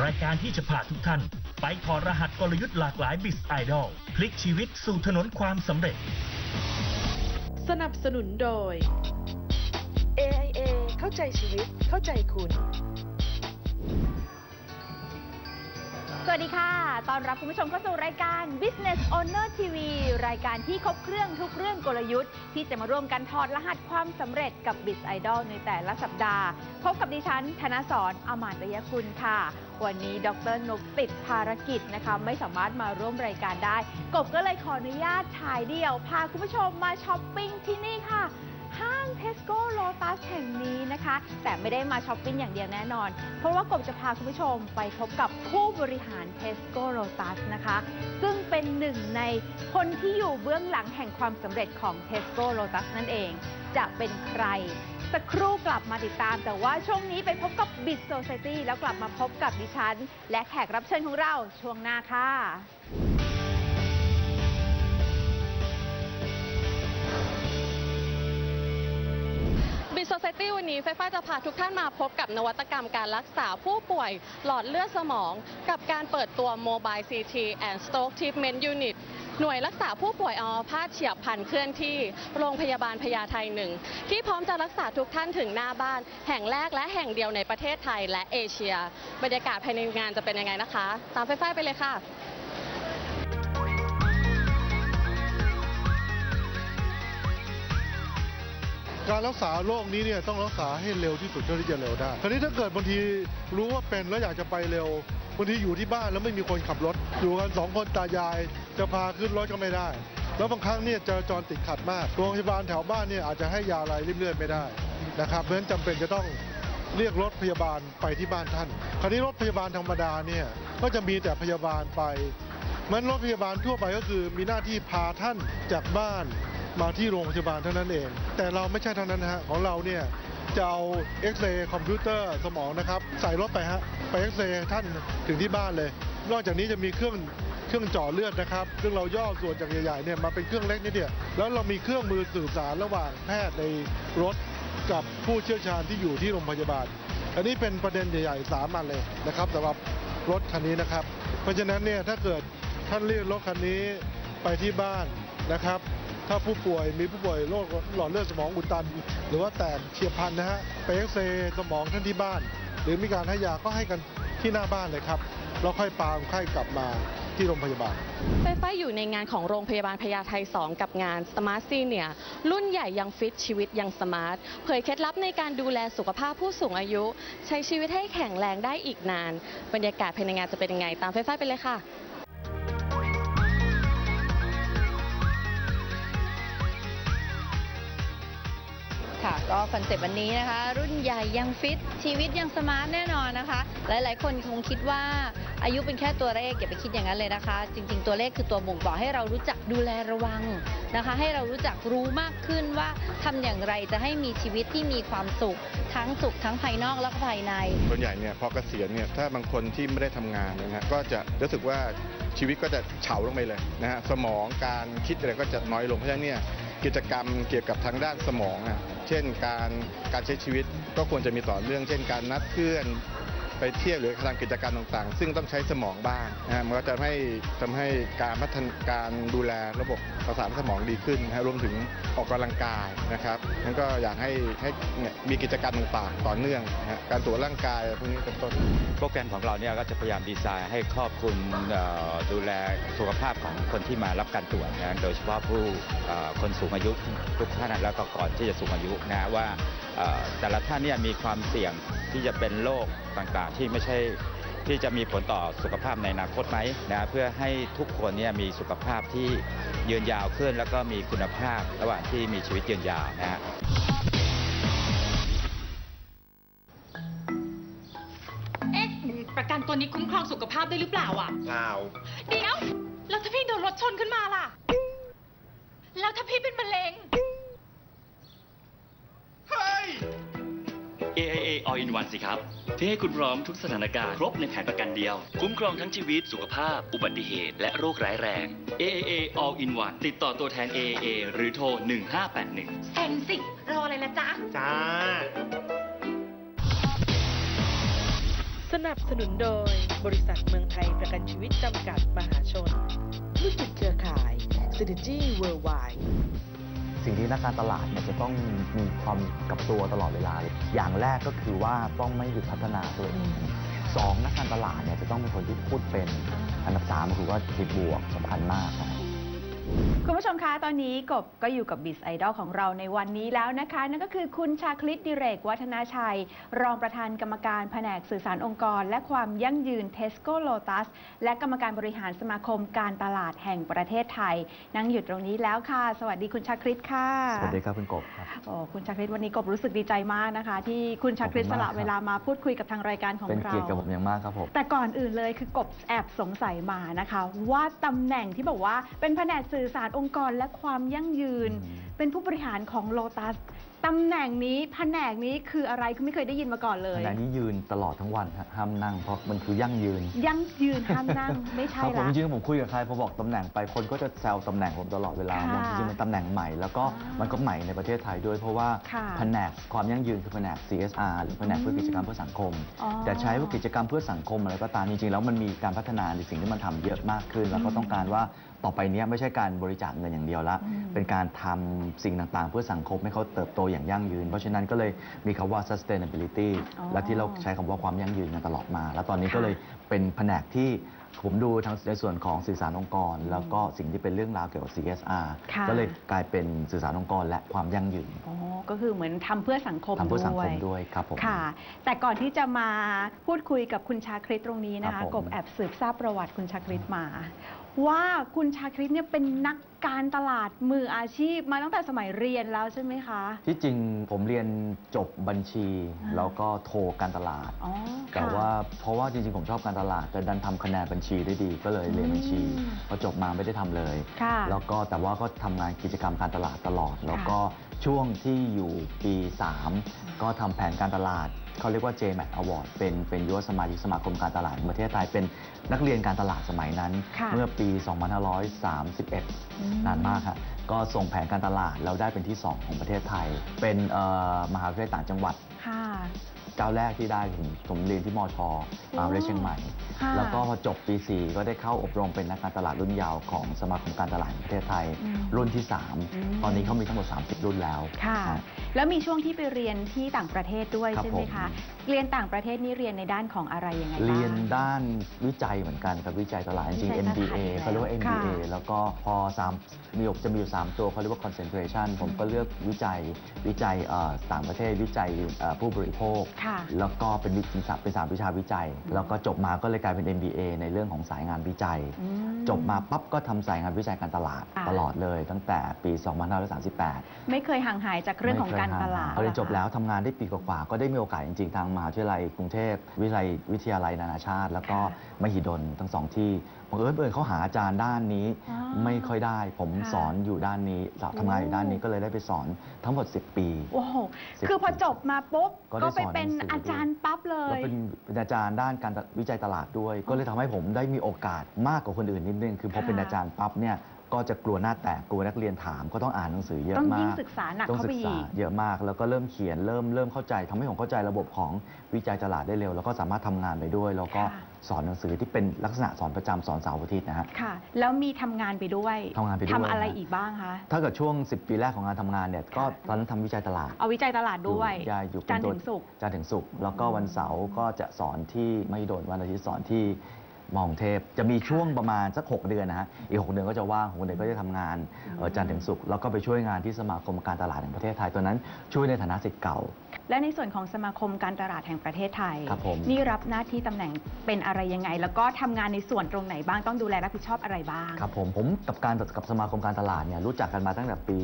รายการที่จะพาทุกท่าน ไปถอดรหัสกลยุทธ์หลากหลายบิสไอดอลพลิกชีวิตสู่ถนนความสำเร็จ สนับสนุนโดย AIA เข้าใจชีวิตเข้าใจคุณ สวัสดีค่ะ ตอนรับคุณผู้ชมเข้าสู่รายการ Business Owner TV รายการที่ครบเครื่องทุกเรื่องกลยุทธ์ ที่จะมาร่วมกันถอดรหัสความสำเร็จกับ Biz Idol ในแต่ละสัปดาห์ พบกับดิฉัน ธนสรอมานตยคุณค่ะ วันนี้ดรนกติดภารกิจนะคะ ไม่สามารถมาร่วมรายการได้ กบก็เลยขออนุญาตถ่ายเดี่ยว พาคุณผู้ชมมาช้อปปิ้งที่นี่ค่ะ ห้างเทสโก้โลตัสแห่งนี้นะคะ แต่ไม่ได้มาช้อปปิ้งอย่างเดียวแน่นอน เพราะว่ากบจะพาคุณผู้ชมไปพบกับผู้บริหารเทสโก้โลตัสนะคะ ซึ่งเป็นหนึ่งในคนที่อยู่เบื้องหลังแห่งความสำเร็จของเทสโก้โลตัสนั่นเอง จะเป็นใคร สักครู่กลับมาติดตาม แต่ว่าช่วงนี้ไปพบกับ b i z Society แล้วกลับมาพบกับดิฉัน และแขกรับเชิญของเราช่วงหน้าค่ะ บิสโซเตี้วันนี้ไฟฟ้าจะพาทุกท่านมาพบกับนวัตกรรมการรักษาผู้ป่วยหลอดเลือดสมอง กับการเปิดตัว Mobile CT and Stroke Treatment Unit หน่วยรักษาผู้ป่วยอัมพาตเฉียบพลันเคลื่อนที่โรงพยาบาลพญาไทหนึ่งที่พร้อมจะรักษาทุกท่านถึงหน้าบ้าน แห่งแรกและแห่งเดียวในประเทศไทยและเอเชีย บรรยากาศภายในงานจะเป็นยังไงนะคะ ตามไฟฟ้าไปเลยค่ะ การรักษาโรคนี้เนี่ยต้องรักษาให้เร็วที่สุดเท่าที่จะเร็วได้คราวนี้ถ้าเกิดบางทีรู้ว่าเป็นแล้วอยากจะไปเร็วบางทีอยู่ที่บ้านแล้วไม่มีคนขับรถ อยู่กันสองคนตายายจะพาขึ้นรถก็ไม่ได้ แล้วบางครั้งเนี่ยจราจรติดขัดมากโรงพยาบาลแถวบ้านเนี่ยอาจจะให้ยาอะไรริบเลือดไม่ได้นะครับเพราะฉะนั้นจำเป็นจะต้องเรียกรถพยาบาลไปที่บ้านท่าน คราวนี้รถพยาบาลธรรมดาเนี่ยก็จะมีแต่พยาบาลไปมันรถพยาบาลทั่วไปก็คือมีหน้าที่พาท่านจากบ้าน มาที่โรงพยาบาลเท่านั้นเอง แต่เราไม่ใช่เท่านั้นนะฮะของเราเนี่ยจะเอาเอ็กซเรย์คอมพิวเตอร์สมองนะครับ ใส่รถไปฮะไปเอ็กซเรย์ท่านถึงที่บ้านเลย นอกจากนี้จะมีเครื่องเครื่องเจาะเลือดนะครับซึ่งเราย่อส่วนจากใหญ่ๆเนี่ยมาเป็นเครื่องเล็กนิดเดียวแล้วเรามีเครื่องมือสื่อสารระหว่างแพทย์ในรถกับผู้เชี่ยวชาญที่อยู่ที่โรงพยาบาล อันนี้เป็นประเด็นใหญ่ๆสามอันเลยนะครับสำหรับรถคันนี้นะครับ เพราะฉะนั้นเนี่ยถ้าเกิดท่านเรียกรถคันนี้ไปที่บ้านนะครับ ถ้าผู้ป่วยมีผู้ป่วยโรคหลอดเลือดสมองอุดตัน หรือว่าแตกเฉียบพลันนะฮะไปเอ็กซเรย์สมองท่านที่บ้าน หรือมีการให้ยาก็ให้กันที่หน้าบ้านเลยครับแล้วค่อยพาคนไข้กลับมาที่โรงพยาบาลไฟฟ้าอยู่ในงานของโรงพยาบาลพญาไท 2 กับงาน Smart Senior รุ่นใหญ่ยังฟิตชีวิตยังสมาร์ทเผยเคล็ดลับในการดูแลสุขภาพผู้สูงอายุ ใช้ชีวิตให้แข็งแรงได้อีกนาน บรรยากาศภายในงานจะเป็นยังไง ตามไฟฟ้าไปเลยค่ะ ค่ะ ก็คอนเซปต์วันนี้นะคะ รุ่นใหญ่ยังฟิต ชีวิตยังสมาร์ทแน่นอนนะคะ หลายๆ คนคงคิดว่าอายุเป็นแค่ตัวเลขอย่าไปคิดอย่างนั้นเลยนะคะ จริง ๆ ตัวเลขคือตัวบ่งบอกให้เรารู้จักดูแลระวังนะคะ ให้เรารู้จักรู้มากขึ้นว่าทำอย่างไรจะให้มีชีวิตที่มีความสุข ทั้งสุขทั้งภายนอกและภายในส่วนใหญ่เนี่ยพอเกษียณเนี่ยถ้าบางคนที่ไม่ได้ทำงานนะฮะก็จะรู้สึกว่าชีวิตก็จะเฉาลงไปเลยนะฮะสมองการคิดอะไรก็จะน้อยลงเพราะฉะนั้นเนี่ย กิจกรรมเกี่ยวกับทางด้านสมองเช่นการการใช้ชีวิตก็ควรจะมีต่อเนื่องเช่นการนัดเพื่อน ไปเที่ยวหรือทำกิจกรรมต่างๆ ซึ่งต้องใช้สมองบ้างนะมันก็จะให้ทำให้การพัฒนาการดูแลระบบประสาทสมองดีขึ้นนะรวมถึงออกกำลังกายนะครับนั้นก็อยากให้ให้มีกิจกรรมต่างๆ ต่อเนื่องนะการตรวจร่างกายพวกนี้เป็นต้นโปรแกรมของเราเนี่ยก็จะพยายามดีไซน์ให้ครอบคลุมดูแลสุขภาพของคนที่มารับการตรวจนะโดยเฉพาะผู้คนสูงอายุทุกท่านแล้วก็ก่อนที่จะสูงอายุนะว่าแต่ละท่านเนี่ยมีความเสี่ยง ที่จะเป็นโรคต่างๆ ที่ไม่ใช่ที่จะมีผลต่อสุขภาพในอนาคตไหมนะเพื่อให้ทุกคนเนี่ยมีสุขภาพที่ยืนยาวขึ้น แล้วก็มีคุณภาพระหว่างที่มีชีวิตยืนยาวนะฮะเอ๊ะประกันตัวนี้คุ้มครองสุขภาพได้หรือเปล่าอะเปล่าเดี๋ยวแล้วถ้าพี่โดนรถชนขึ้นมาล่ะ แล้วถ้าพี่เป็นมะเร็ง AIA All in One สิครับ ที่ให้คุณพร้อมทุกสถานการณ์ ครบในแผนประกันเดียว คุ้มครองทั้งชีวิตสุขภาพ อุบัติเหตุ และโรคร้ายแรง AIA All in One ติดต่อตัวแทน AIA หรือโทร 1581 เซ็นสิ รออะไรละจ๊ะ จ้า สนับสนุนโดย บริษัทเมืองไทยประกันชีวิตจำกัดมหาชนธุรกิจเครือข่าย Synergy Worldwide สิ่งที่นักการตลาดเนี่ยจะต้องมีความกับตัวตลอดเวลา อย่างแรกก็คือว่าต้องไม่หยุดพัฒนาตัวเองสองนักการตลาดเนี่ยจะต้องเป็นคนที่พูดเป็น อันดับสามก็คือว่าคิดบวกสำคัญมากครับ คุณผู้ชมคะ ตอนนี้กบก็อยู่กับบิสไอดอลของเราในวันนี้แล้วนะคะ นั่นก็คือคุณชาคลิตดิเรก วัฒนาชัย รองประธานกรรมการแผนกสื่อสารองค์กร และความยั่งยืนเทสโก้โลตัสและกรรมการบริหารสมาคมการตลาดแห่งประเทศไทย นั่งอยู่ตรงนี้แล้วค่ะ สวัสดีคุณชาคลิตค่ะ สวัสดีครับคุณกบครับโอ้คุณชาคริตวันนี้กบรู้สึกดีใจมากนะคะ ที่คุณชาคริตขอบสคุณมากละครับเวลามาพูดคุยกับทางรายการของเป็นเราเกียรติกับผมอย่างมากครับผมแต่ก่อนอื่นเลยคือกบแอบสงสัยมานะคะ ว่าตำแหน่งที่บอกว่าเป็นแผนกสื่อสารองค์กรและความยั่งยืนอืมเป็นผู้บริหารของโลตัสตำแหน่งนี้แผนกนี้คืออะไรคือไม่เคยได้ยินมาก่อนเลยขณะนี้ยืนตลอดทั้งวันฮะห้ามนั่งเพราะมันคือยั่งยืน ยั่งยืนห้ามนั่งไม่คใช่รับผมละจริงๆผมคุยกับใครพอบอกตำแหน่งไปคนก็จะแซวตำแหน่งผมตลอดเวลาค่ะบอกจริงๆมันตำแหน่งใหม่แล้วก็อ่ามัมันก็ใหม่ในประเทศไทยด้วย เพราะว่าค่ะแผนกความยั่งยืนคือแผนก CSR หรือแผนกเพื่อกิจกรรมเพื่อสังคมอ๋อแต่ใช้ว่ากิจกรรมเพื่อสังคมอะไรก็ตามจริงๆแล้วมันมีการพัฒนาในสิ่งที่มันทำเยอะมากขึ้น แล้วก็อืมต้องการว่า ต่อไปเนี้ยไม่ใช่การบริจาคเงินอย่างเดียวละอืมเป็นการทำสิ่งต่างๆ เพื่อสังคมให้เขาเติบโตอย่างยั่งยืน เพราะฉะนั้นก็เลยมีคำว่า sustainability อ๋อและที่เราใช้คำว่าความยั่งยืนกันตลอดมา แล้วตอนนี้ก็ค่ะเลยเป็นแผนกที่ผมดูทั้งในส่วนของสื่อสารองค์กร แล้วก็สิ่งที่เป็นเรื่องราวเกี่ยวกับ CSR ค่ะ ก็เลยกลายเป็นสื่อสารองค์กรและความยั่งยืนอ๋อก็คือเหมือนทำเพื่อสังคมทำเพื่อสังคมด้วยด้วยครับผม ค่ะ แต่ก่อนที่จะมาพูดคุยกับคุณชาคริตตรงนี้นะครัคะ บผม กบแอบสืบทราบประวัติคุณชาคริตมา ว่าคุณชาคริตเนี่ยเป็นนักการตลาดมืออาชีพมาตั้งแต่สมัยเรียนแล้วใช่ไหมคะ ที่จริงผมเรียนจบบัญชีอ่าแล้วก็โทรการตลาด อ๋อแต่ค่ะว่าเพราะว่าจริงๆผมชอบการตลาด แต่ดันทำคะแนนบัญชีได้ดี ก็เลยเรียนบัญชีอืมพอจบมาไม่ได้ทำเลย ค่ะแล้วก็แต่ว่าก็ทำงานกิจกรรมการตลาดตลอด แล้วก็ช่วงที่อยู่ปี 3 ก็ทำแผนการตลาด เขาเรียกว่า JMAT Award เป็นเป็นยุวสมาชิกสมาคมการตลาดแห่งประเทศไทยเป็นนักเรียนการตลาดสมัยนั้น ค่ะเมื่อปี 2531อืมนานมากครับก็ส่งแผนการตลาดแล้วได้เป็นที่ 2 ของประเทศไทย เป็นเอ่อมหาวิทยาลัยต่างจังหวัด ค่ะ เจ้าแรกที่ได้ผมผมเรียนที่มอชอมหาวิทยาลัยเชียงใหม่ ค่ะ แล้วก็พอจบปี 4 ก็ได้เข้าอบรมเป็นนักการตลาดรุ่นยาวของสมาคมการตลาดแห่งประเทศไทย อืม รุ่นที่ อืม 3 ตอนนี้เขามีทั้งหมด 30 รุ่นแล้ว ค่ะอะแล้วมีช่วงที่ไปเรียนที่ต่างประเทศด้วยครับใช่ไหมคะเรียนต่างประเทศนี่เรียนในด้านของอะไรยังไงบ้าง เรียนด้านวิจัยเหมือนกันกับวิจัยตลาดจริงวิจัยๆ MBA ตลาดเขาเรียกว่า ค่ะ MBA แล้วก็พอสามมีอยู่จะมีอยู่ 3 ตัวเขาเรียกว่า concentration ผมก็เลือกวิจัยวิจัยเอ่อต่างประเทศวิจัยเอ่อผู้บริโภคค่ะ แล้วก็เป็นวิเป็นสามเป็นสามวิชาวิจัย แล้วก็จบมาก็เลยกลายเป็น MBA ในเรื่องของสายงานวิจัย อืม จบมาปั๊บก็ทำสายงานวิจัยการตลาดอ่า ตลอดเลย ตั้งแต่ปี 2538 ไม่เคยห่างหายจากเรื่องของการตลาด พอเรียนจบแล้วทำงานได้ปีกว่าๆก็ได้มีโอกาสจริงๆ ทางมหาวิทยาลัยกรุงเทพวิทยาลัยวิทยาลัยนานาชาติ แล้วก็ค่ะมหิดลทั้งสองที่ บังเอิญบังเอิญเขาหาอาจารย์ด้านนี้อ๋อไม่ค่อยได้ ผมค่ะ สอนอยู่ด้านนี้ทำงานอยู่ด้านนี้ก็เลยได้ไปสอนทั้งหมด 10 ปี โอ้โห สิบคือพอจบมาปุ๊บ ก็ได้ก็ไปสอนเป็นหนังสืออาจารย์ปั๊บเลแล้วย เป็นเป็นอาจารย์ด้านการวิจัยตลาดด้วย ก็เลยทำให้ผมได้มีโอกาสมากกว่าคนอื่นนิดนึง คือพอค่ะ เป็นอาจารย์ปั๊บเนี่ย ก็จะกลัวหน้าแตกกลัวนักเรียนถามก็ต้องอ่านหนังสือเยอะต้องมาก ยิ่งศึกษาหนักต้องเข้าศึไปกอีษากเยอะมากแล้วก็เริ่มเขียนเริ่มเริ่มเข้าใจทำให้ผมเข้าใจระบบของวิจัยตลาดได้เร็ว แล้วก็สามารถทำงานไปด้วย แล้วก็ค่ะ สอนหนังสือที่เป็นลักษณะสอนประจำสอนเสาร์อาทิตย์นะฮะ ค่ะ แล้วมีทำงานไปด้วยทำงานไปด้วยทำอะไรฮะอีกบ้างคะ ถ้าเกิดช่วง 10 ปีแรกของงานทำงานเนี่ยก็ตอนนั้นทำวิจัยตลาดเอาวิจัยตลาดด้วยอยู่ยายอยู่เป็จันทร์ตัวถึงศุกร์ จันทร์ถึงศุกร์แล้วก็วันเสาร์ก็จะสอนที่ไม่โดนวันอาทิตย์สอนที่ มอกรุงเทพจะมีช่วงประมาณสัก 6 เดือนนะฮะอีก 6 เดือนก็จะว่างหกเดือนก็จะทำงานเอ่อจันทร์ถึงศุกร์แล้วก็ไปช่วยงานที่สมาคมการตลาดแห่งประเทศไทยตอนนั้น ช่วยในฐานะสิทธิ์เก่า และในส่วนของสมาคมการตลาดแห่งประเทศไทย ครับผม นี่รับหน้าที่ตำแหน่งเป็นอะไรยังไง แล้วก็ทำงานในส่วนตรงไหนบ้างต้องดูแลรับผิดชอบอะไรบ้าง ครับผมผมกับการกับสมาคมการตลาดเนี่ยรู้จักกันมาตั้งแต่ปี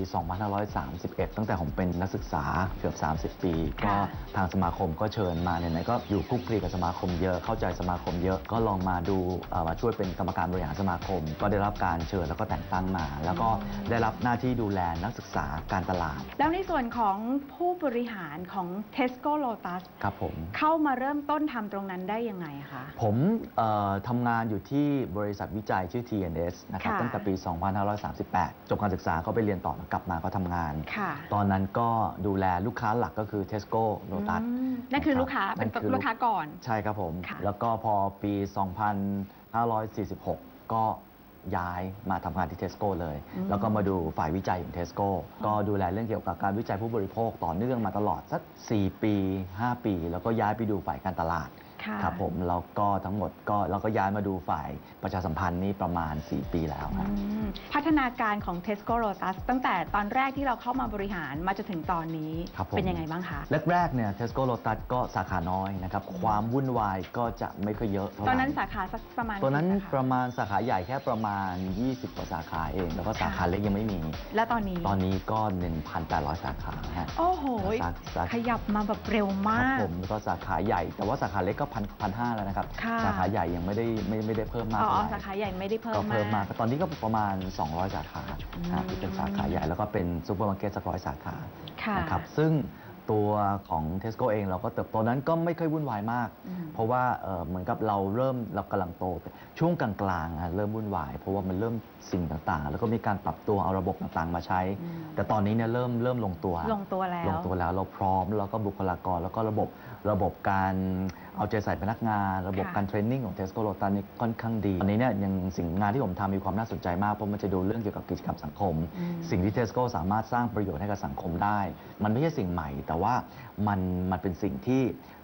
2531 ตั้งแต่ผมเป็นนักศึกษาเกือบ 30 ปี ก็ค่ะ ทางสมาคมก็เชิญมาเนี่ยไหนๆก็อยู่คลุกคลีกับสมาคมเยอะเข้าใจสมาคมเยอะก็ลองมาดูเอ่อมาช่วยเป็นกรรมการบริหารสมาคม ก็ได้รับการเชิญแล้วก็แต่งตั้งมา แล้วก็ได้รับหน้าที่ดูแลนักศึกษาการตลาด แล้วในส่วนของผู้บริหารของ Tesco Lotus ครับผมเข้ามาเริ่มต้นทำตรงนั้นได้ยังไงคะ ผมเอ่อทำงานอยู่ที่บริษัทวิจัยชื่อ TNS นะครับค่ะตั้งแต่ปี 2538 จบการศึกษาก็ไปเรียนต่อแล้วกลับมาก็ทำงานค่ะตอนนั้นก็ดูแลลูกค้าหลักก็คือ Tesco Lotus อืมนั่นคือลูกค้าเป็นนั่นคือลูกค้าก่อน ใช่ครับผมค่ะแล้วก็พอปี2546 ก็ย้ายมาทำงานที่ Tesco เลยอืมแล้วก็มาดูฝ่ายวิจัยของ Tesco ก็ดูแลเรื่องเกี่ยวกับการวิจัยผู้บริโภคต่อเนื่องมาตลอดสัก 4 ปี 5 ปี แล้วก็ย้ายไปดูฝ่ายการตลาด ค่ะ ครับผมแล้วก็ทั้งหมดก็แล้วก็ย้ายมาดูฝ่ายประชาสัมพันธ์นี่ประมาณ 4 ปีแล้วครับ อืมพัฒนาการของ Tesco Lotus ตั้งแต่ตอนแรกที่เราเข้ามาบริหารมาจนถึงตอนนี้ ครับผม เป็นยังไงบ้างคะ แรกๆเนี่ย Tesco Lotus ก็สาขาน้อยนะครับ ความวุ่นวายก็จะไม่ค่อยเยอะเท่าไหตร่อนนั้นสาขาสักประมาณตอนนั้นกี่สาขาประมาณสาขาใหญ่แค่ประมาณ 20กว่าสาขาเอง แล้วก็สาขาเล็กยังไม่มี และตอนนี้ ตอนนี้ก็ 1,800 สาขาฮะ โอ้โห สาสาขยับมาแบบเร็วคมารับก ผมแล้วก็สาขาใหญ่ แต่ว่าสาขาเล็กก็พันพันห้าแล้วนะครับค่ะ สาขาใหญ่ยังไม่ได้ไม่ไม่ได้เพิ่มมากอ๋อเท่าไหร่สาขาใหญ่ไม่ได้เพิ่มก็เพิ่มมามาก กตอนนี้ก็ประมาณ 200 สาขาอืมนะที่เป็นสาขาใหญ่แล้วก็เป็นซูเปอร์มาร์เก็ตสักร้อยสาขาค่ะ นะครับซึ่งตัวของ Tesco เองเราก็เติบโตนั้นก็ไม่ค่อยวุ่นวายมาก อืม เพราะว่าเอ่อเหมือนกับเราเริ่มเรากำลังโตไปช่วงกลางๆอะเริ่มวุ่นวาย เพราะว่ามันเริ่มสิ่งต่างๆ แล้วก็มีการปรับตัวเอาระบบต่างๆมาใช้ อืม แต่ตอนนี้เนี่ยเริ่มเริ่มลงตัว ลงตัวแล้วลงตัวแล้วเราพร้อมแล้วก็บุคลากรแล้วก็ระบบระบบการ เอาใจใส่พนักงาน ระบบค่ะ การเทรนนิ่งของ Tesco Lotus นี่ค่อนข้างดีตอนนี้เนี่ยยังสิ่งงานที่ผมทำมีความน่าสนใจมากเพราะมันจะดูเรื่องเกี่ยวกับกิจกรรมสังคม อืม สิ่งที่ Tesco สามารถสร้างประโยชน์ให้กับสังคมได้ มันไม่ใช่สิ่งใหม่ แต่ว่ามันมันเป็นสิ่งที่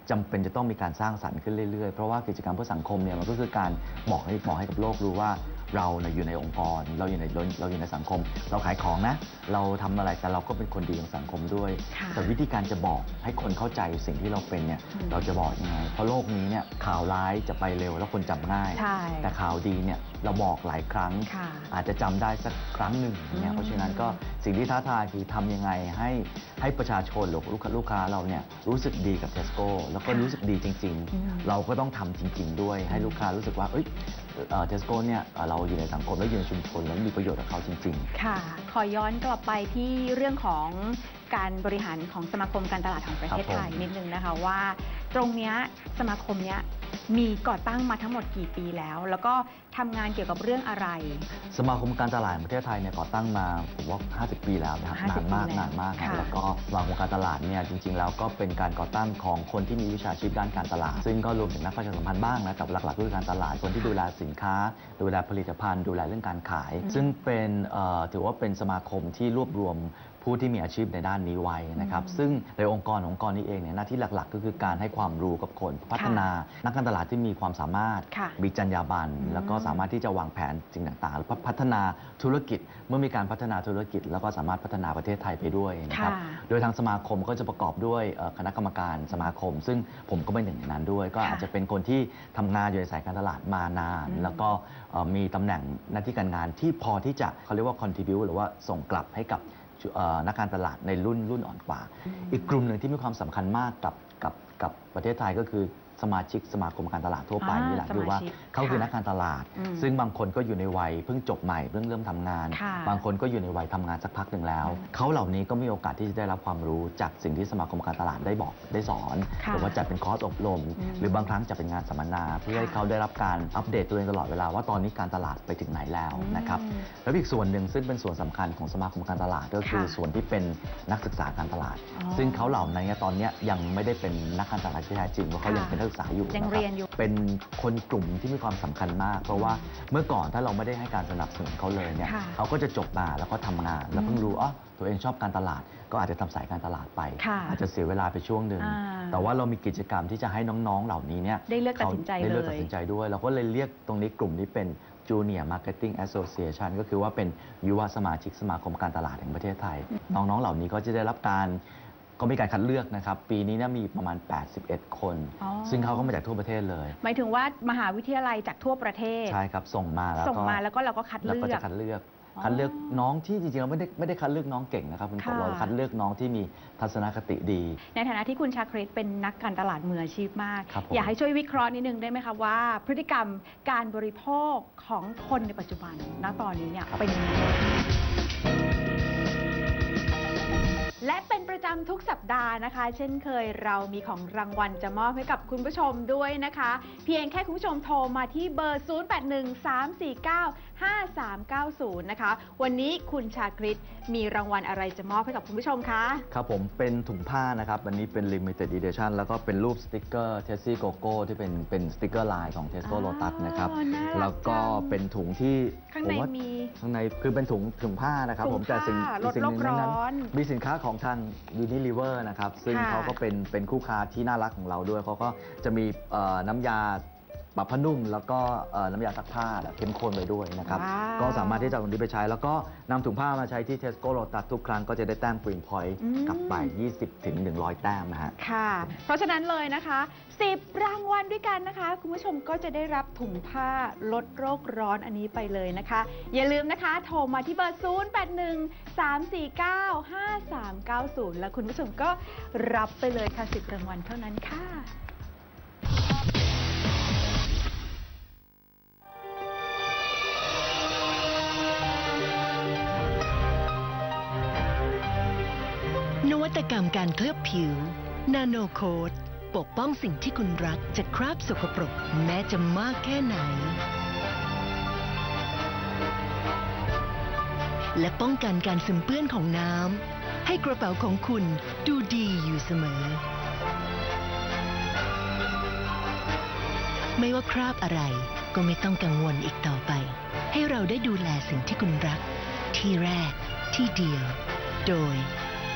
จำเป็นจะต้องมีการสร้างสรรค์ขึ้นเรื่อยๆ เพราะว่ากิจกรรมเพื่อสังคมเนี่ยมันก็คือการบอกให้บอกให้กับโลกรู้ว่า เราเนี่ยอยู่ในองค์กร เราอยู่ในเราเราอยู่ในสังคม เราขายของนะ เราทำอะไรแต่เราก็เป็นคนดีของสังคมด้วย ค่ะแต่วิธีการจะบอกให้คนเข้าใจสิ่งที่เราเป็นเนี่ยอืม เราจะบอกยังไงเพราะโลกนี้เนี่ยข่าวร้ายจะไปเร็วแล้วคนจำง่าย ใช่ แต่ข่าวดีเนี่ยเราบอกหลายครั้ง ค่ะ อาจจะจำได้สักครั้งหนึ่งเนี่อืยมเพราะฉะนั้นก็สิ่งที่ท้าทายคือทำยังไงให้ให้ประชาชนหรือลูกค้าลูกค้าเราเนี่ยรู้สึกดีกับเทสโก้แล้วก็รู้สึกดีจริง อืมๆ เราก็ต้องทำจริง ๆ ด้วยให้ลูกค้ารู้สึกว่าเอ้ยเทสโก้เนี่ยเอ่อเราอยู่ในสังคมและอยู่ในชุมชนแล้วมีประโยชน์กับเขาจริง ๆ ค่ะ ขอย้อนกลับไปที่เรื่องของการบริหารของสมาคมการตลาดของประเทศครับผมไทยนิดนึงนะคะว่า ตรงเนี้ยสมาคมเนี้ยมีก่อตั้งมาทั้งหมดกี่ปีแล้ว แล้วก็ทำงานเกี่ยวกับเรื่องอะไร สมาคมการตลาดแห่งประเทศไทยเนี่ยก่อตั้งมาผมว่า 50 ปีแล้วนะครับ50นานมากปีแล้วนานมากนะค่ะแล้วก็สมาคมการตลาดเนี่ยจริงๆแล้วก็เป็นการก่อตั้งของคนที่มีวิชาชีพด้านการตลาด ซึ่งก็รวมถึงนักประชาสัมพันธ์บ้างนะแต่หลักๆก็คือการตลาดคนที่ดูแลสินค้า ดูแลผลิตภัณฑ์ ดูแลเรื่องการขาย ซึ่งเป็นเอ่อถือว่าเป็นสมาคมที่รวบรวม ผู้ที่มีอาชีพในด้านนี้ไว้นะครับอืมซึ่งในองค์กรขององค์กรนี้เองเนี่ยหน้าที่หลัก ๆ ก็คือการให้ความรู้กับคนพัฒนานักการตลาดที่มีความสามารถค่ะมีจรรยาบรรณอืมแล้วก็สามารถที่จะวางแผนสิ่งต่างๆแล้วก็พัฒนาธุรกิจเมื่อมีการพัฒนาธุรกิจ แล้วก็สามารถพัฒนาประเทศไทยไปด้วยนะครับ ค่ะ โดยทางสมาคมก็จะประกอบด้วยเอ่อคณะกรรมการสมาคม ซึ่งผมก็เป็นหนึ่งในนั้นด้วย ก็ค่ะอาจจะเป็นคนที่ทำงานอยู่ในสายการตลาดมานาน อืมแล้วก็เอ่อมีตำแหน่งหน้าที่การงานที่พอที่จะเขาเรียกว่า contribute หรือว่าส่งกลับให้กับเอ่อ นักการตลาดในรุ่นรุ่นอ่อนกว่า อีกกลุ่มหนึ่งที่มีความสำคัญมากกับกับกับประเทศไทยก็คือ สมาชิกสมาคมการตลาดทั่วไปอ่านี่แหละสคือว่ามาชิกเขาคือค่ะนักการตลาดอืมซึ่งบางคนก็อยู่ในวัยเพิ่งจบใหม่เพิ่งเริ่มทำงานค่ะบางคนก็อยู่ในวัยทำงานสักพักหนึ่งแล้วอืมเขาเหล่านี้ก็มีโอกาสที่จะได้รับความรู้จากสิ่งที่สมาคมการตลาดได้บอกได้สอนค่ะหรือว่าจัดเป็นคอร์สอบรมอืมหรือบางครั้งจะเป็นงานสัมมนา เพื่อให้ค่ะเขาได้รับการอัปเดตตัวเองตลอดเวลาว่าตอนนี้การตลาดไปถึงไหนแล้วนะครับอืมแล้วอีกส่วนหนึ่งซึ่งเป็นส่วนสำคัญของสมาคมการตลาดก็คือค่ะส่วนที่เป็นนักศึกษาการตลาดอ๋อซึ่งเขาเหล่านั้นเนี่ยตอนเนี้ยยังไม่ได้เป็นนักการตลาดที่แท้จริงเพราะเขาค่ะยังเป็นนักศึกษาอยู่ยังนะคบเรียนอยู่ เป็นคนกลุ่มที่มีความสำคัญมาก เพราะว่าเมื่อก่อนถ้าเราไม่ได้ให้การสนับสนุนเขาเลยเนี่ยค่ะเขาก็จะจบมาแล้วก็ทำงาน แล้วเพิ่งอืมรู้อ๋อตัวเองชอบการตลาด ก็อาจจะทำสายการตลาดไป ค่ะอาจจะเสียเวลาไปช่วงหนึ่งอ่าแต่ว่าเรามีกิจกรรมที่จะให้น้องๆเหล่านี้เนี่ยได้เลือกตัดสินใจขาได้เลือกเลย ตัดสินใจด้วย เราก็เลยเรียกตรงนี้กลุ่มนี้เป็น Junior Marketing Association ก็คือว่าเป็นยุวสมาชิกสมาคมการตลาดแห่งประเทศไทย น้องๆเหล่านี้ก็จะได้รับการ ก็มีการคัดเลือกนะครับ ปีนี้เนี่ยมีประมาณ 81 คน อ๋อ ซึ่งเขาก็มาจากทั่วประเทศเลย หมายถึงว่ามหาวิทยาลัยจากทั่วประเทศ ใช่ครับ ส่งมาแล้วก็ส่งมาแล้วก็เราก็คัดแล้วเลืก็อจะก คัดเลือก อ๋อคัดเลือกน้องที่จริงๆเราไม่ได้ไม่ได้คัดเลือกน้องเก่งนะครับคุณกบค่ะ เราคัดเลือกน้องที่มีทัศนคติดี ในฐานะที่คุณชาคริตเป็นนักการตลาดมืออาชีพมาก ครับผม อยากให้ช่วยวิเคราะห์นิดนึงได้ไหมคะว่า พฤติกรรมการบริโภคของคนในปัจจุบันณตอนนี้เนี่ยเป็นยังไง และเป็นประจำทุกสัปดาห์นะคะ เช่นเคยเรามีของรางวัลจะมอบให้กับคุณผู้ชมด้วยนะคะ เพียงแค่คุณผู้ชมโทรมาที่เบอร์ 0813495390 นะคะ วันนี้คุณชาคริตมีรางวัลอะไรจะมอบให้กับคุณผู้ชมคะ ครับผมเป็นถุงผ้านะครับ วันนี้เป็น limited edition แล้วก็เป็นรูปสติกเกอร์เทสซี่โกโก้ที่เป็นเป็นสติกเกอร์ลายของ Tesco อ๋อ Lotus นะครับ น่ารักแล้วก็จัง เป็นถุงที่ข้างในผมว่ามี ข้างในคือเป็นถุงถุงผ้านะครับ ถุงผมแต่สิ่งผ้าอีกสิ่งหนึ่งลดโลกนั้นร้อนมีสินค้าของทาง Unilever นะครับ ซึ่งค่ะเขาก็เป็นเป็นคู่ค้าที่น่ารักของเราด้วย เขาก็จะมีเอ่อน้ำยา ปรับผ้านุ่มแล้วก็เอ่อน้ำยาซักผ้าแบบเข้มข้นไปด้วยนะครับ ว้าวก็สามารถที่จะเอาตรงนี้ไปใช้ แล้วก็นำถุงผ้ามาใช้ที่ Tesco Lotus ทุกครั้งก็จะได้แต้ม Green Point อืม กลับไป 20ถึง100 แต้มนะฮะ ค่ะ เพราะฉะนั้นเลยนะคะ 10 รางวัลด้วยกันนะคะ คุณผู้ชมก็จะได้รับถุงผ้าลดโรคร้อนอันนี้ไปเลยนะคะ อย่าลืมนะคะ โทรมาที่เบอร์ 0813495390 แล้วคุณผู้ชมก็รับไปเลยค่ะ 10 รางวัลเท่านั้นค่ะ วัตกรรมการเคลือบผิว นาโนโคดปกป้องสิ่งที่คุณรักจากคราบสกปรกแม้จะมากแค่ไหน และป้องกันการซึมเปื้อนของน้ำให้กระเป๋าของคุณดูดีอยู่เสมอ ไม่ว่าคราบอะไรก็ไม่ต้องกังวลอีกต่อไป ให้เราได้ดูแลสิ่งที่คุณรัก ที่แรกที่เดียว โดย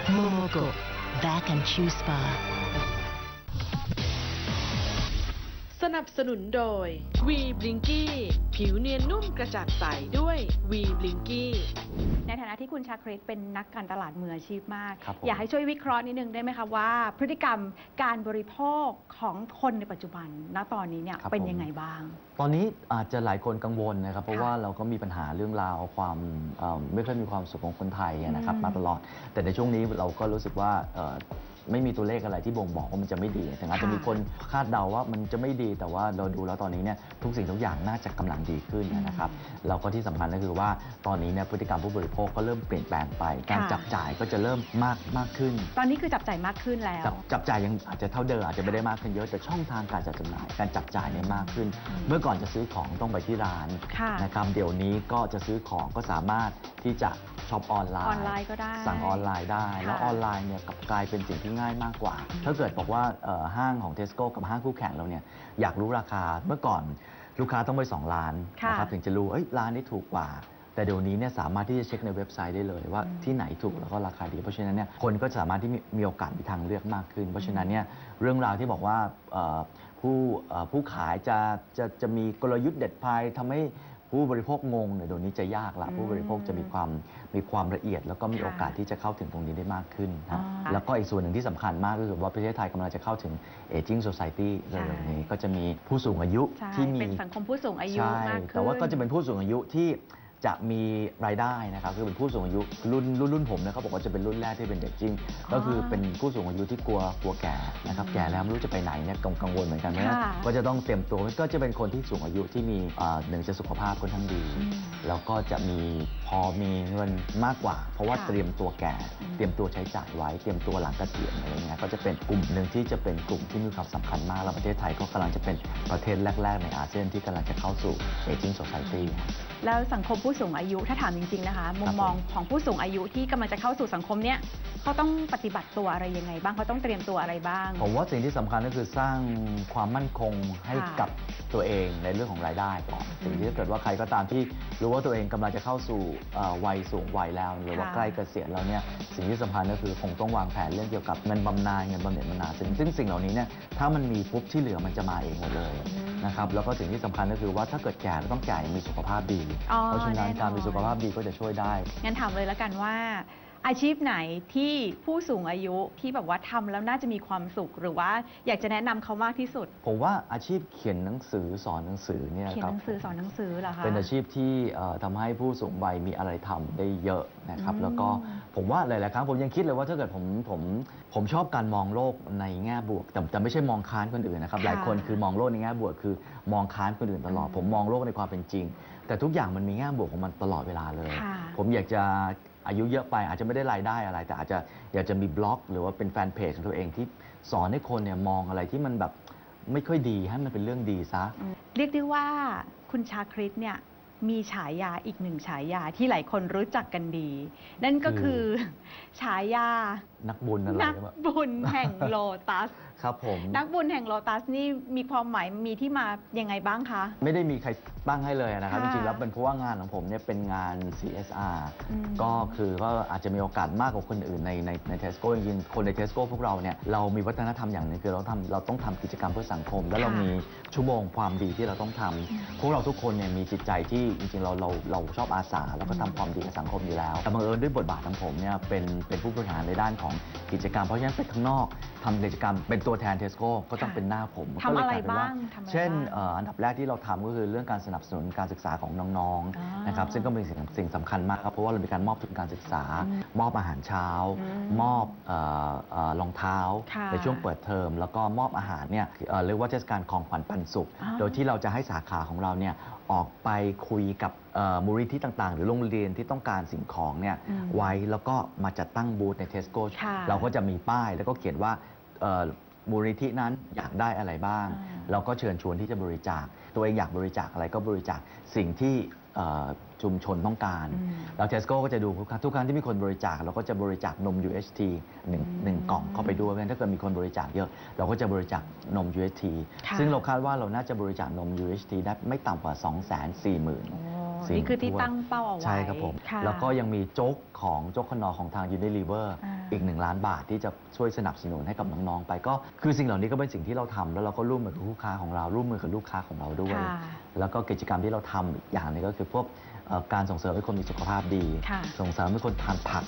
Momogo Back and Shoe Spa นับสนุนโดย V b l i n k y ผิวเนียนนุ่มกระจ่างใสด้วย V b l i n k y ในฐานะที่คุณชาคริตเป็นนักการตลาดมืออาชีพมาก ครับผม อยากให้ช่วยวิเคราะห์นิดนึงได้ไหมคะว่า พฤติกรรมการบริโภคของคนในปัจจุบัน ณตอนนี้เนี่ยครับเป็นผม ยังไงบ้าง ตอนนี้อาจจะหลายคนกังวลนะครับ เพราะค่ะว่าเราก็มีปัญหาเรื่องราวความเอ่อไม่ค่อยมีความสุขของคนไทยนะครับอืมมาตลอด แต่ในช่วงนี้เราก็รู้สึกว่าเอ่อ ไม่มีตัวเลขอะไรที่บ่งบอกว่ามันจะไม่ดีถึงอาจจะมีคนคาดเดาว่ามันจะไม่ดีแต่ว่าเราดูแล้วตอนนี้เนี่ยทุกสิ่งทุกอย่างน่าจะกำลังดีขึ้นนะครับเราก็ที่สำคัญก็คือว่าตอนนี้เนี่ยพฤติกรรมผู้บริโภคก็เริ่มเปลี่ยนแปลงไป การค่ะ จับจ่ายก็จะเริ่มมากมากขึ้น ตอนนี้คือจับจ่ายมากขึ้นแล้ว จับจับจ่ายยังอาจจะเท่าเดิมอาจจะไม่ได้มากขึ้นเยอะแต่ช่องทางการจัดจำหน่ายการจับจ่ายเนี่ยมากขึ้น เมื่อก่อนจะซื้อของต้องไปที่ร้านค่ะนะครับเดี๋ยวนี้ก็จะซื้อของก็สามารถที่จะช็อปออนไลน์ออนไลน์ก็ได้สั่งออนไลน์ได้แล้วค่ะออนไลน์เนี่ยกลับกลายเป็นสิ่งที่ง่ายมากกว่า ถ้าเกิดบอกว่าเอ่อห้างของ Tesco กับห้างคู่แข่งเราเนี่ยอยากรู้ราคาเมื่อก่อนลูกค้าต้องไปสองร้านค่ะนะครับถึงจะรู้เอ้ยร้านนี้ถูกกว่า แต่เดี๋ยวนี้เนี่ยสามารถที่จะเช็คในเว็บไซต์ได้เลยว่าที่ไหนถูกแล้วก็ราคาดี เพราะฉะนั้นเนี่ยคนก็สามารถที่มีมีโอกาสมีทางเลือกมากขึ้น เพราะฉะนั้นเนี่ยเรื่องราวที่บอกว่าเอ่อผู้เอ่อผู้ขายจะจะจะมีกลยุทธ์เด็ดพายทำให้ ผู้บริโภคงงเนี่ยเดี๋ยวนี้จะยากละอืมผู้บริโภคจะมีความมีความละเอียด แล้วก็มีค่ะโอกาสที่จะเข้าถึงตรงนี้ได้มากขึ้นอ๋อนะแล้วก็อีกส่วนหนึ่งที่สำคัญมากก็คือว่าประเทศไทยกำลังจะเข้าถึง aging society เร็วๆนี้ก็จะมีผู้สูงอายุใช่ที่มีเป็นสังคมผู้สูงอายุใช่มากขึ้น แต่ว่าก็จะเป็นผู้สูงอายุที่ จะมีรายได้นะครับคือเป็นผู้สูงอายุรุ่นรุ่นรุ่นผมเนี่ยเขาบอกว่าจะเป็นรุ่นแรกที่เป็นเด็กจริง ก็คือเป็นผู้สูงอายุที่กลัวกลัวแก่นะครับแก่แล้วไม่รู้จะไปไหนเนี่ยกังกังวลเหมือนกันเพราะฉะนั้นค่ะ ก็จะต้องเตรียมตัวก็จะเป็นคนที่สูงอายุที่มีอ่าหนึ่งจะสุขภาพค่อนข้างดีอืมแล้วก็จะมีพอมีเงินมากกว่า เพราะว่าค่ะเตรียมตัวแก่ อืม เตรียมตัวใช้จ่ายไว้ เตรียมตัวหลังเกษียณอะไรเงี้ยก็จะเป็นกลุ่มหนึ่งที่จะเป็นกลุ่มที่มีความสำคัญมากแล้วประเทศไทยก็กำลังจะเป็นประเทศแรก ๆ ในอาเซียนที่กำลังจะเข้าสู่ aging society แล้วสังคมผู้สูงอายุถ้าถามจริงๆนะคะ มุมมองของผู้สูงอายุที่กำลังจะเข้าสู่สังคมเนี้ย เขาต้องปฏิบัติตัวอะไรยังไงบ้างเขาต้องเตรียมตัวอะไรบ้าง ผมว่าสิ่งที่สำคัญก็คือสร้างความมั่นคงให้ค่ะกับตัวเองในเรื่องของรายได้ก่อนสิ่งที่ถ้าเกิดว่าใครก็ตามที่รู้ว่าตัวเองกำลังจะเข้าสู่เอ่อวัยสูงวัยแล้ว หรือว่าค่ะ ใกล้เกษียณแล้วเนี่ยสิ่งที่สำคัญก็คือคงต้องวางแผนเรื่องเกี่ยวกับเงินบำนาญเงินบำเหน็จบำนาญซึ่งซึ่งสิ่งเหล่านี้เนี่ยถ้ามันมีปุ๊บที่เหลือมันจะมาเองหมดเลยอืมนะครับแล้วก็สิ่งที่สำคัญก็คือว่าถ้าเกิดแก่แล้วต้องแก่อย่างมีสุขภาพดี อ๋อเพราะฉะนั้นแน่นอน การมีสุขภาพดีก็จะช่วยได้ งั้นถามเลยแล้วกันว่า อาชีพไหนที่ผู้สูงอายุที่แบบว่าทำแล้วน่าจะมีความสุข หรือว่าอยากจะแนะนำเขามากที่สุด ผมว่าอาชีพเขียนหนังสือสอนหนังสือเนี่ยเขียนครัหบนังสือสอนหนังสือเหรอคะ เป็นอาชีพที่เอ่อทำให้ผู้สูงวัยมีอะไรทำได้เยอะนะครับ อืม แล้วก็ผมว่าหลายๆครั้งผมยังคิดเลยว่าถ้าเกิดผมผมผมชอบการมองโลกในแง่บวก แต่แต่ไม่ใช่มองค้านคนอื่นนะครับ ค่ะหลายคนคือมองโลกในแง่บวก คือมองค้านคนอื่นตลอดผมมองโลกในความเป็นจริง แต่ทุกอย่างมันมีแง่บวกของมันตลอดเวลาเลย ค่ะ ผมอยากจะ อายุเยอะไปอาจจะไม่ได้รายได้อะไร แต่อาจจะอยากจะมีบล็อก หรือว่าเป็นแฟนเพจของตัวเองที่สอนให้คนเนี่ยมองอะไรที่มันแบบไม่ค่อยดีให้มันเป็นเรื่องดีซะ เรียกได้ว่าคุณชาคริตเนี่ยมีฉายาอีกหนึ่งฉายาที่หลายคนรู้จักกันดี นั่นก็คือ ฉายานักบุญอะไรนักแบบบุญแห่งโลตัส ครับผม นักบุญแห่งโลตัสนี่มีความหมายมีที่มายังไงบ้างคะ ไม่ได้มีใครตั้งให้เลยนะครับ จค่ะริงๆแล้วเป็นเพราะว่างานของผมเนี่ยเป็นงาน CSR อืมก็คือก็อาจจะมีโอกาสมากกว่าคนอื่นในในในเทสโก้จริงๆคนในเทสโก้พวกเราเนี่ยเรามีวัฒนธรรมอย่างหนึงคือเราทำเราต้องทำกิจกรรมเพื่อสังคม แล้วเรามีชั่วโมงความดีที่เราต้องทำพวกเราทุกคนเนี่ยมีจิตใจที่จริงๆเราเราเราชอบอาสาแล้วก็ทำความดีกับสังคมอยู่แล้วแต่บังเอิญด้วยบทบาทของผมเนี่ยเป็นเป็นผู้บริหารในด้านของกิจกรรมเพราะฉะนั้นไปข้างนอกทำกิจกรรมเป็นตัวแทนเทสโก้ก็ต้องเป็นหน้าผมทำอะไรก็เลยกลายเป็นว่าบ้างทำอะไรเช่นบ้าง เอ่ออันดับแรกที่เราทำก็คือเรื่องการสนับสนุนการศึกษาของน้องๆนะครับซึ่งก็เป็นสิ่งสิ่งสำคัญมากครับเพราะว่าเรามีการมอบทุนการศึกษา มอบอาหารเช้า อืมมอบเอ่อเอ่อรองเท้า ค่ะในช่วงเปิดเทอม แล้วก็มอบอาหารเนี่ยเอ่อเรียกว่าเทศกาลของขวัญปันสุขอ๋อโดยที่เราจะให้สาขาของเราเนี่ยออกไปคุยกับเอ่อมูลนิธิต่างๆ หรือโรงเรียนที่ต้องการสิ่งของเนี่ย อืม ไว้แล้วก็มาจัดตั้งบูธในเทสโก้ค่ะเราก็จะมีป้ายแล้วก็เขียนว่าเอ่อ มูลนิธินั้นอยากได้อะไรบ้างอ่าเราก็เชิญชวนที่จะบริจาค ตัวเองอยากบริจาคอะไรก็บริจาคสิ่งที่เอ่อชุมชนต้องการอืมเราเทสโก้ก็จะดูทุกครั้งทุกครั้งที่มีคนบริจาคเราก็จะบริจาคนม UHT หนึ่งหนึ่งกล่องเข้าไปด้วยเพราะฉะนั้นถ้าเกิดมีคนบริจาคเยอะ เราก็จะบริจาคนม UHT ค่ะ ซึ่งเราคาดว่าเราน่าจะบริจาคนม UHT ได้ไม่ต่ำกว่า 2 4 0 0 0 0 0โอ้ นี่คือที่ตั้งเป้าเอาไว้ ใช่ครับผมค่ะแล้วก็ยังมีโจ๊กของโจ๊กขนอของทาง Unilever อ่าอีก 1 ล้านบาทที่จะช่วยสนับสนุนให้กับน้องๆไปก็คือสิ่งเหล่านี้ก็เป็นสิ่งที่เราทำแล้วเราก็ร่วมมือกับลูกค้าของเราร่วมมือกับลูกค้าของเราด้วยค่ะแล้วก็กิจกรรมที่เราทำอีกอย่างหนึงก็คือพวกเอ่อการส่งเสริมให้คนมีสุขภาพดีค่ะส่งเสริมให้คนทานผัก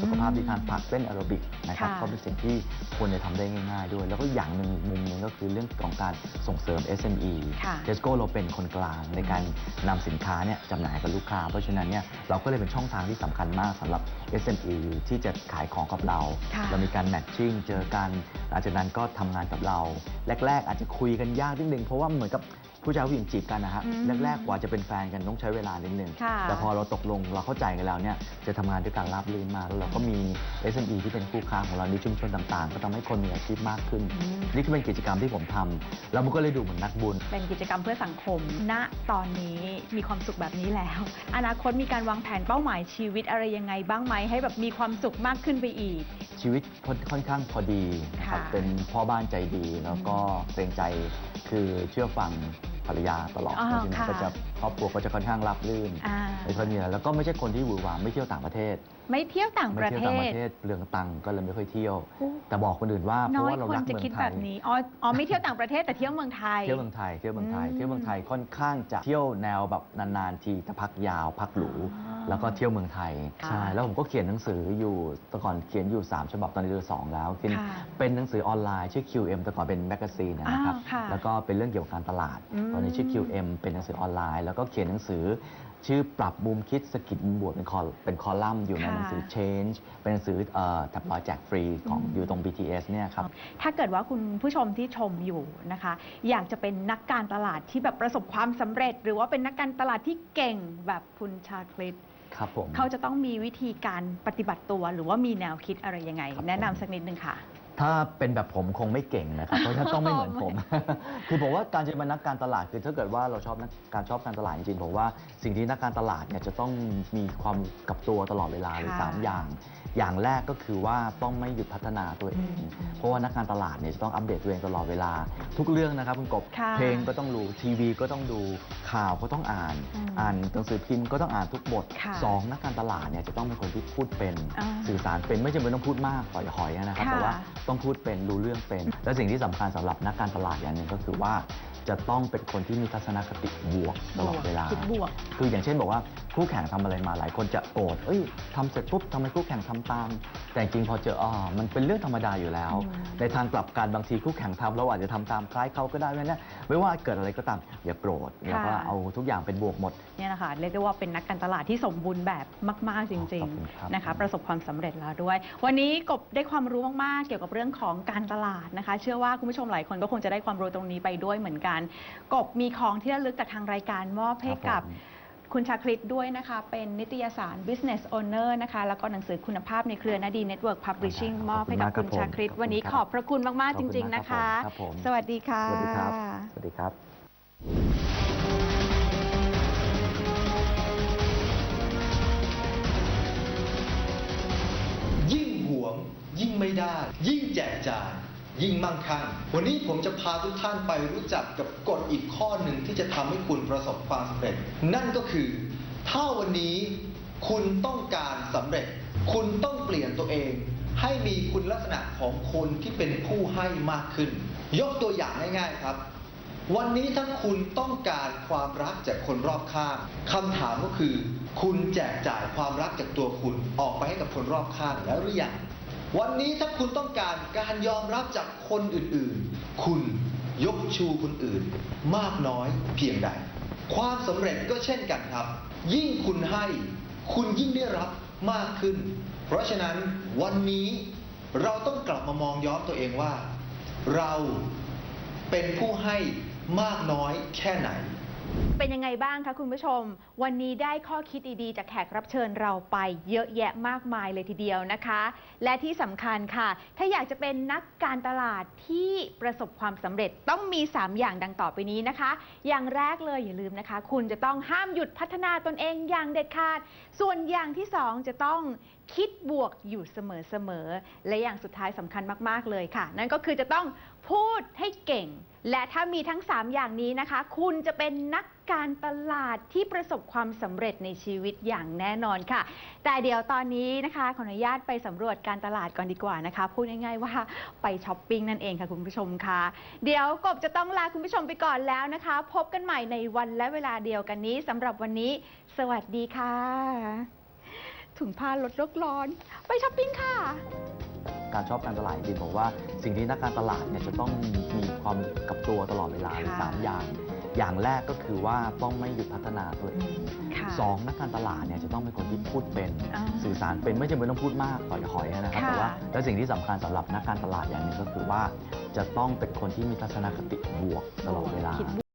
สุขภาพดีทานผักเต้นแอโรบิกนะครับค่ะก็เป็นสิ่งที่ควรจะทำได้ง่าย ๆ ด้วย แล้วก็อย่างหนึ่งมุมหนึ่งก็คือเรื่องของการส่งเสริม SME ค่ะเทสโก้เราเป็นคนกลางในการนำสินค้าเนี่ยจำหน่ายให้กับลูกค้า เพราะฉะนั้นเนี่ยเราก็เลยเป็นช่องทางที่สำคัญมากสำหรับ SME ที่จะขายของกับเราค่ะเรามีการแมทชิ่งเจอกันหลังจากนั้นก็ทำงานกับเรา แรก ๆ อาจจะคุยกันยากนิดนึงเพราะว่าเหมือนกับ ผู้ชายผู้หญิงจีบกันนะฮะอืมแรกๆกว่าจะเป็นแฟนกันต้องใช้เวลานิดนึงค่ะแต่พอเราตกลงเราเข้าใจกันแล้วเนี่ยจะทำงานด้วยกันราบรื่นมากแล้วเราก็มี SME ที่เป็นคู่ค้าของเราในชุมชนต่างๆ ก็ทำให้คนมีอาชีพมากขึ้น อืม นี่ก็เป็นกิจกรรมที่ผมทำแล้วมันก็เลยดูเหมือนนักบุญ เป็นกิจกรรมเพื่อสังคม ณ ตอนนี้มีความสุขแบบนี้แล้ว อนาคตมีการวางแผนเป้าหมายชีวิตอะไรยังไงบ้างไหมให้แบบมีความสุขมากขึ้นไปอีก ชีวิตค่อนค่อนข้างพอดีนะครับค่ะเป็นพ่อบ้านใจดีแล้วก็เกรงใจคือเชื่อฟัง ภรรยาตลอดอ๋อเพราะฉะนั้นค่ะก็จะครอบครัวก็จะค่อนข้างรับรื่นอ่า ไม่ค่อยมีอะไรแล้วก็ไม่ใช่คนที่หวือหวาไม่เที่ยวต่างประเทศ ไม่เที่ยวต่างไม่ประเที่ยวเทต่างปศระเทศเปลืองตังค์ก็เลยไม่ค่อยเที่ยว โอ้ แต่บอกคนอื่นว่าเพน้ราะอยว่าเราคนรักจะเมือคิดงไทแบยบนี้อ๋ออ๋อไม่เที่ยวต่างประเทศแต่เที่ยวเมืองไทย เที่ยวเมืองไทยเที่ยวเมืองไทยอืมเที่ยวเมืองไทยค่อนข้างจะเที่ยวแนวแบบนานๆทีจะพักยาวพักหรูอ๋อแล้วก็เที่ยวเมืองไทยค่ะใช่แล้วผมก็เขียนหนังสืออยู่แต่ก่อนเขียนอยู่3ฉบับตอนนี้เหลือสองแล้วเป็นค่ะเป็นหนังสือออนไลน์ชื่อ QM แต่ก่อนเป็นแมกกาซีนนะครับอ้าวค่ะแล้วก็เป็นเรื่องเกี่ยวกับการตลาดอืม ตอนนี้ชื่อ QM เป็นหนังสือออนไลน์ แล้วก็เขียนหนังสือชื่อปรับมุมคิดสกิดมุมบวกเป็นคอเป็นคอลัมน์อยู่ในค่ะ หนังสือ Change เป็นหนังสือเอ่อแท็บลอยแจกฟรีของอืมอยู่ตรง BTS เนี่ยครับ ถ้าเกิดว่าคุณผู้ชมที่ชมอยู่นะคะ อยากจะเป็นนักการตลาดที่แบบประสบความสำเร็จ หรือว่าเป็นนักการตลาดที่เก่งแบบคุณชาคลิตครับผม เขาจะต้องมีวิธีการปฏิบัติตัว หรือว่ามีแนวคิดอะไรยังไง ครับแนะนำสักนิดนึงค่ะ ถ้าเป็นแบบผมคงไม่เก่งนะครับเพราะฉะนั้นต้องไม่เหมือนผม คือผมว่าการจะเป็นนักการตลาดคือถ้าเกิดว่าเราชอบนักการชอบการตลาดจริงๆผมว่าสิ่งที่นักการตลาดเนี่ยจะต้องมีความกับตัวตลอดเวลาเลยค่ะสามอย่างอย่างแรกก็คือว่าต้องไม่หยุดพัฒนาตัวเอง เพราะว่านักการตลาดเนี่ยจะต้องอัปเดตตัวเองตลอดเวลา ทุกเรื่องนะครับคุณกบค่ะเพลงก็ต้องดูทีวีก็ต้องดูข่าวก็ต้องอ่าน อืมอ่านหนังสือพิมพ์ก็ต้องอ่านทุกบทค่ะสองนักการตลาดเนี่ยจะต้องเป็นคนที่พูดเป็นอ่าสื่อสารเป็นไม่จำเป็นต้องพูดมากหอยๆนะครับค่ะแต่ว่าต้องพูดเป็นรู้เรื่องเป็น และสิ่งที่สำคัญสำหรับนักการตลาดอย่างหนึ่งก็คือว่า จะต้องเป็นคนที่มีทัศนคติบวกตลอดเวลา คิดบวก คืออย่างเช่นบอกว่าคู่แข่งทำอะไรมาหลายคนจะโกรธเอ้ยทำเสร็จปุ๊บทำไมคู่แข่งทำตาม แต่จริงๆพอเจออ๋อมันเป็นเรื่องธรรมดาอยู่แล้ว ในทางกลับกันบางทีคู่แข่งทำเราอาจจะทำตามคล้ายเขาก็ได้ไม่แน่ไม่ว่าเกิดอะไรก็ตามอย่าโกรธแล้วก็เอาทุกอย่างเป็นบวกหมด เนี่ยนะคะเรียกได้ว่าเป็นนักการตลาดที่สมบูรณ์แบบมาก ๆ จริง ขอบคุณครับ ๆ นะคะ ประสบความสำเร็จแล้วด้วย วันนี้กบได้ความรู้มาก ๆ เกี่ยวกับเรื่องของการตลาดนะคะ เชื่อว่าคุณผู้ชมหลายคนก็คงจะได้ความรู้ตรงนี้ไปด้วยเหมือนกันกบมีของที่ระลึกจากทางรายการมอบให้กับคุณชาคริตด้วยนะคะ เป็นนิตยสาร Business Owner นะคะ แล้วก็หนังสือคุณภาพในเครือนาดี Network Publishing มอบให้กับคุณชาคริตวันนี้ขอบพระคุณมาก ๆ จริง ๆ นะคะครับผมสวัสดีค่ะ สวัสดีครับ สวัสดีครับยิ่งหวง ยิ่งไม่ได้ ยิ่งแจกจ่าย ยิ่งมั่งคั่ง วันนี้ผมจะพาทุกท่านไปรู้จักกับกฎอีกข้อหนึ่งที่จะทำให้คุณประสบความสำเร็จ นั่นก็คือ ถ้าวันนี้คุณต้องการสำเร็จ คุณต้องเปลี่ยนตัวเอง ให้มีคุณลักษณะของคนที่เป็นผู้ให้มากขึ้น ยกตัวอย่างง่าย ๆครับ วันนี้ถ้าคุณต้องการความรักจากคนรอบข้างคำถามก็คือ คุณแจกจ่ายความรักจากตัวคุณออกไปให้กับคนรอบข้างแล้วหรือยัง วันนี้ถ้าคุณต้องการการยอมรับจากคนอื่นๆ คุณยกชูคนอื่น มากน้อยเพียงใด ความสำเร็จก็เช่นกันครับ ยิ่งคุณให้ คุณยิ่งได้รับมากขึ้น เพราะฉะนั้นวันนี้เราต้องกลับมามองย้อนตัวเองว่า เราเป็นผู้ให้มากน้อยแค่ไหน เป็นยังไงบ้างคะคุณผู้ชม วันนี้ได้ข้อคิดดีๆ จากแขกรับเชิญเราไปเยอะแยะมากมายเลยทีเดียวนะคะ และที่สำคัญค่ะ ถ้าอยากจะเป็นนักการตลาดที่ประสบความสำเร็จต้องมี 3 อย่างดังต่อไปนี้นะคะ อย่างแรกเลยอย่าลืมนะคะ คุณจะต้องห้ามหยุดพัฒนาตนเองอย่างเด็ดขาด ส่วนอย่างที่สองจะต้องคิดบวกอยู่เสมอๆ และอย่างสุดท้ายสำคัญมาก ๆ เลยค่ะ นั่นก็คือจะต้องพูดให้เก่ง และถ้ามีทั้ง 3 อย่างนี้นะคะ คุณจะเป็นนัก การตลาดที่ประสบความสำเร็จในชีวิตอย่างแน่นอนค่ะ แต่เดี๋ยวตอนนี้นะคะ ขออนุญาตไปสำรวจการตลาดก่อนดีกว่านะคะ พูดง่ายๆว่าไปช้อปปิ้งนั่นเองค่ะคุณผู้ชมค่ะ เดี๋ยวกบจะต้องลาคุณผู้ชมไปก่อนแล้วนะคะ พบกันใหม่ในวันและเวลาเดียวกันนี้สำหรับวันนี้ สวัสดีค่ะ ถุงผ้าลดโลกร้อน ไปช้อปปิ้งค่ะการชอบการตลาดจริงๆบอกว่าสิ่งที่นักการตลาดเนี่ยจะต้องมีความกับตัวตลอดเวลาเลยสามอย่าง อย่างแรกก็คือว่าต้องไม่หยุดพัฒนาตัวเองค่ะสองนักการตลาดเนี่ยจะต้องเป็นคนที่พูดเป็น อ่าสื่อสารเป็นไม่จำเป็นต้องพูดมากต่อยหอยนะครับค่ะแต่ว่าและสิ่งที่สำคัญสำหรับนักการตลาดอย่างหนึ่งก็คือว่า จะต้องเป็นคนที่มีทัศนคติบวกตลอดเวลา คิด